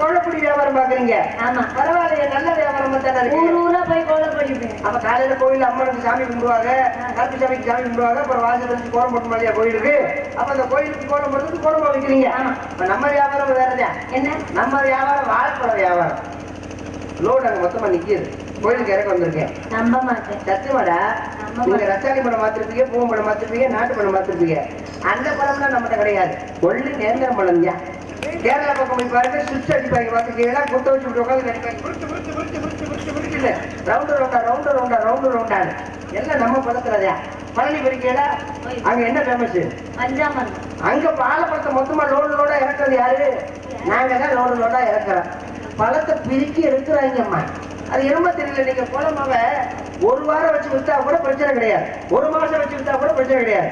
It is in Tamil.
கோலப்பொடி வியாபாரம் பாக்குறீங்க. ஆமா. பரவாயில்லையே நல்ல வியாபாரமா தானே ஊர் இருக்கு. ஊரா போய் கோலப்படிப்பேன் அப்ப காலையில கோயில் அம்மனுக்கு சாமி கும்பிடுவாங்க. கருப்பு சாமிக்கு சாமி கும்பிடுவாங்க. அப்புறம் வாசல் வச்சு கோலம் போட்டு மாதிரியா கோயிலுக்கு அப்ப அந்த கோயிலுக்கு கோலம் போடுறதுக்கு கோலமா வைக்கிறீங்க. இப்ப நம்ம வியாபாரம் வேறதான் என்ன? நம்ம வியாபாரம் வாழைப்பழ வியாபாரம். லோடு அங்க மொத்தமா நிக்கிது. கோயிலுக்கு இறக்க வந்திருக்கேன். நம்ப மாட்டேன். சத்துமாடா ஆமா. நீங்க ரசாயன படம் மாத்திருப்பீங்க பூ படம் மாத்திருப்பீங்க நாட்டு படம் மாத்திருப்பீங்க. அந்த படம்லாம் நம்மகிட்ட கிடையாது. ஒள்ளி நேந்திர படம் தான் கேரளா பக்கம் போய் பாருங்க சுவிட்ச் அடிப்பாங்க பார்த்துக்கீங்களா குத்த வச்சு விட்டு உட்காந்து விருட்டு, விருட்டு, விருட்டு, விருட்டு, விருட்டு, விருட்டு இல்ல. ரவுண்டு ரவுண்டா ரவுண்டு ரவுண்டா ரவுண்டு எல்லாம் நம்ம படத்துலதா பழனி போயிருக்கீங்களா அங்க என்ன ஃபேமஸ் அங்க பாலப்பழத்தை மொத்தமா லோடு லோடா இறக்குறது யாரு நாங்க தான் லோடு லோடா இறக்குறோம் பழத்தை பிரிக்கி எடுக்கிறாங்கம்மா அது என்னமோ தெரியல நீங்க குளமாவ ஒரு வாரம் வச்சு வித்தா கூட பிரச்சனை கிடையாது ஒரு மாசம் வச்சு வித்தா கூட பிரச்சனை கிடையாது